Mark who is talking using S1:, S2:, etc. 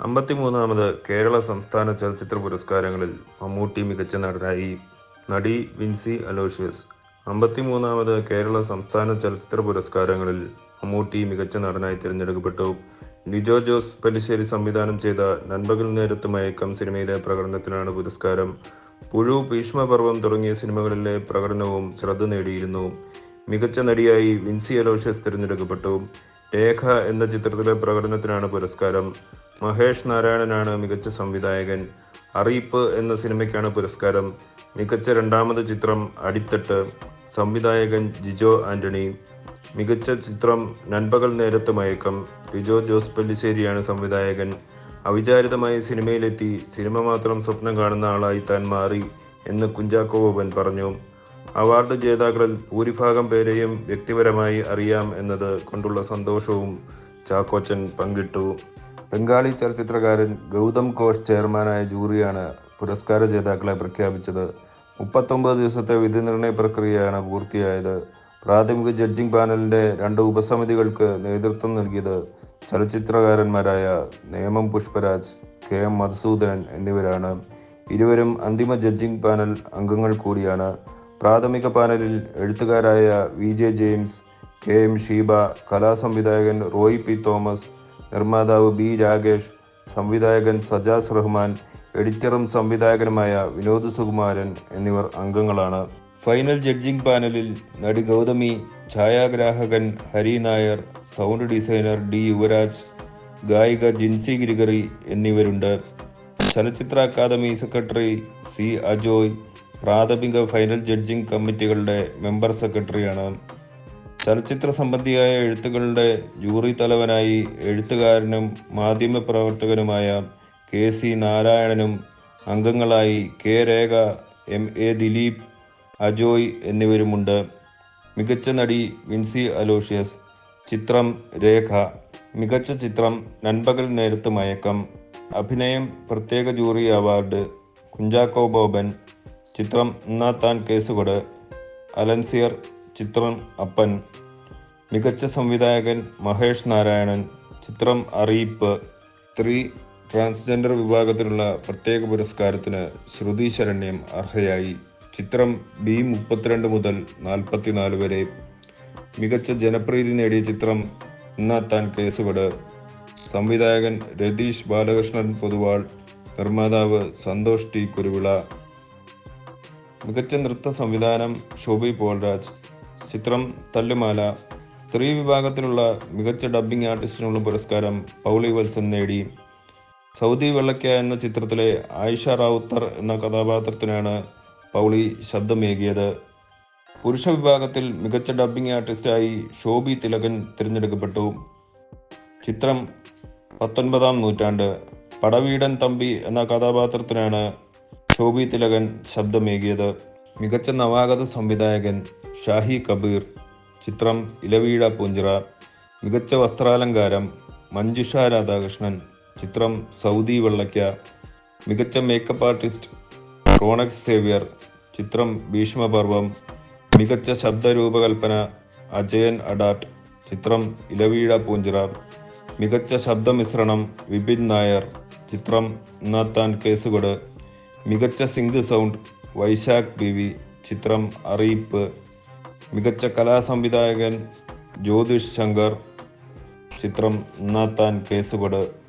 S1: അമ്പത്തിമൂന്നാമത് കേരള സംസ്ഥാന ചലച്ചിത്ര പുരസ്കാരങ്ങളിൽ മമ്മൂട്ടി മികച്ച നടനായി നടി വിൻസി അലോഷ്യസ്. അമ്പത്തിമൂന്നാമത് കേരള സംസ്ഥാന ചലച്ചിത്ര പുരസ്കാരങ്ങളിൽ മമ്മൂട്ടി മികച്ച നടനായി തിരഞ്ഞെടുക്കപ്പെട്ടു. ലിജോ ജോസ് പല്ലിശ്ശേരി സംവിധാനം ചെയ്ത നൻപകൽ നേരത്ത് മയക്കം സിനിമയിലെ പ്രകടനത്തിനാണ് പുരസ്കാരം. പുഴു ഭീഷ്മപർവം തുടങ്ങിയ സിനിമകളിലെ പ്രകടനവും ശ്രദ്ധ നേടിയിരുന്നു. മികച്ച നടിയായി വിൻസി അലോഷ്യസ് തിരഞ്ഞെടുക്കപ്പെട്ടു. രേഖ എന്ന ചിത്രത്തിലെ പ്രകടനത്തിനാണ് പുരസ്കാരം. മഹേഷ് നാരായണനാണ് മികച്ച സംവിധായകൻ. അറിയിപ്പ് എന്ന സിനിമയ്ക്കാണ് പുരസ്കാരം. മികച്ച രണ്ടാമത് ചിത്രം അടിത്തട്ട്. സംവിധായകൻ ജിജോ ആന്റണി. മികച്ച ചിത്രം നൻപകൽ നേരത്ത് മയക്കം. ലിജോ ജോസ് പല്ലിശ്ശേരിയാണ് സംവിധായകൻ. അവിചാരിതമായി സിനിമയിലെത്തി. സിനിമ മാത്രം സ്വപ്നം കാണുന്ന ആളായി താൻ മാറി എന്ന് കുഞ്ചാക്കോ ബോബൻ പറഞ്ഞു. അവാർഡ് ജേതാക്കളിൽ ഭൂരിഭാഗം പേരെയും വ്യക്തിപരമായി അറിയാം എന്നത് കൊണ്ടുള്ള സന്തോഷവും ചാക്കോച്ചൻ പങ്കിട്ടു. ബംഗാളി ചലച്ചിത്രകാരൻ ഗൗതം ഘോഷ് ചെയർമാനായ ജൂറിയാണ് പുരസ്കാര ജേതാക്കളെ പ്രഖ്യാപിച്ചത്. മുപ്പത്തൊമ്പത് ദിവസത്തെ വിധി നിർണയ പ്രക്രിയയാണ് പൂർത്തിയായത്. പ്രാഥമിക ജഡ്ജിംഗ് പാനലിന്റെ രണ്ട് ഉപസമിതികൾക്ക് നേതൃത്വം നൽകിയത് ചലച്ചിത്രകാരന്മാരായ നേമം പുഷ്പരാജ് കെ എം മധുസൂദനൻ എന്നിവരാണ്. ഇരുവരും അന്തിമ ജഡ്ജിംഗ് പാനൽ അംഗങ്ങൾ കൂടിയാണ്. പ്രാഥമിക പാനലിൽ എഴുത്തുകാരായ V J James K M Sheeba കലാസംവിധായകൻ Roy P Thomas നിർമ്മാതാവ് ബി രാകേഷ് സംവിധായകൻ സജാസ് റഹ്മാൻ എഡിറ്ററും സംവിധായകനുമായ വിനോദ് സുകുമാരൻ എന്നിവർ അംഗങ്ങളാണ്. ഫൈനൽ ജഡ്ജിംഗ് പാനലിൽ നടി Gautami ഛായാഗ്രാഹകൻ Hari Nair sound designer D Yuvaraj ഗായിക ജിൻസി ഗിരിഗറി എന്നിവരുണ്ട്. ചലച്ചിത്ര അക്കാദമി സെക്രട്ടറി സി അജോയ് പ്രാഥമിക ഫൈനൽ ജഡ്ജിംഗ് കമ്മിറ്റികളുടെ മെമ്പർ സെക്രട്ടറിയാണ്. ചലച്ചിത്ര സംബന്ധിയായ എഴുത്തുകളുടെ ജൂറി തലവനായി എഴുത്തുകാരനും മാധ്യമപ്രവർത്തകനുമായ കെ സി നാരായണനും അംഗങ്ങളായി K Rekha M A Dileep Ajoy എന്നിവരുമുണ്ട്. മികച്ച നടി വിൻസി അലോഷ്യസ് ചിത്രം രേഖ മികച്ച ചിത്രം നൻപകൽ നേരത്ത് മയക്കം അഭിനയം പ്രത്യേക ജൂറി അവാർഡ് കുഞ്ചാക്കോ ബോബൻ ചിത്രം ഇന്നാത്താൻ കേസുകൊട് അലൻസിയർ ചിത്രം അപ്പൻ മികച്ച സംവിധായകൻ മഹേഷ് നാരായണൻ ചിത്രം അറിയിപ്പ് സ്ത്രീ ട്രാൻസ്ജെൻഡർ വിഭാഗത്തിനുള്ള പ്രത്യേക പുരസ്കാരത്തിന് ശ്രുതി ശരണ്യം അർഹയായി. ചിത്രം ബി മുപ്പത്തിരണ്ട് മുതൽ നാൽപ്പത്തിനാല് വരെ. മികച്ച ജനപ്രീതി നേടിയ ചിത്രം ഇന്നാത്താൻ കേസുകട്. സംവിധായകൻ രതീഷ് ബാലകൃഷ്ണൻ പൊതുവാൾ. നിർമ്മാതാവ് സന്തോഷ് ടി കുരുവിള. മികച്ച നൃത്ത സംവിധാനം ശോഭി പോൾരാജ്. ചിത്രം തല്ലുമാല. സ്ത്രീ വിഭാഗത്തിലുള്ള മികച്ച ഡബ്ബിംഗ് ആർട്ടിസ്റ്റിനുള്ള പുരസ്കാരം പൗളി വത്സൻ നേടി. സൗദി വെള്ളക്ക എന്ന ചിത്രത്തിലെ ആയിഷ റാവുത്തർ എന്ന കഥാപാത്രത്തിനാണ് പൗളി ശബ്ദമേകിയത്. പുരുഷ വിഭാഗത്തിൽ മികച്ച ഡബ്ബിംഗ് ആർട്ടിസ്റ്റായി ഷോബി തിലകൻ തിരഞ്ഞെടുക്കപ്പെട്ടു. ചിത്രം പത്തൊൻപതാം നൂറ്റാണ്ട്. പടവീടൻ തമ്പി എന്ന കഥാപാത്രത്തിനാണ് ശോഭി തിലകൻ ശബ്ദമേകിയത് മികച്ച നവാഗത സംവിധായകൻ ഷാഹി കബീർ ചിത്രം ഇലവീഴ പൂഞ്ചിറ മികച്ച വസ്ത്രാലങ്കാരം മഞ്ജുഷ രാധാകൃഷ്ണൻ ചിത്രം സൗദി വെള്ളയ്ക്ക മികച്ച മേക്കപ്പ് ആർട്ടിസ്റ്റ് റോണക്സ് സേവ്യർ ചിത്രം ഭീഷ്മപർവം മികച്ച ശബ്ദരൂപകൽപ്പന അജയൻ അഡാട്ട് ചിത്രം ഇലവീഴ പൂഞ്ചിറ മികച്ച ശബ്ദമിശ്രണം വിപിൻ നായർ ചിത്രം നാത്താൻ കേസുകൊട് മികച്ച sync sound Vaishakh B V ചിത്രം അറിയിപ്പ് മികച്ച കലാസംവിധായകൻ ജ്യോതിഷ് ശങ്കർ ചിത്രം നാത്താൻ കേസുകൊട്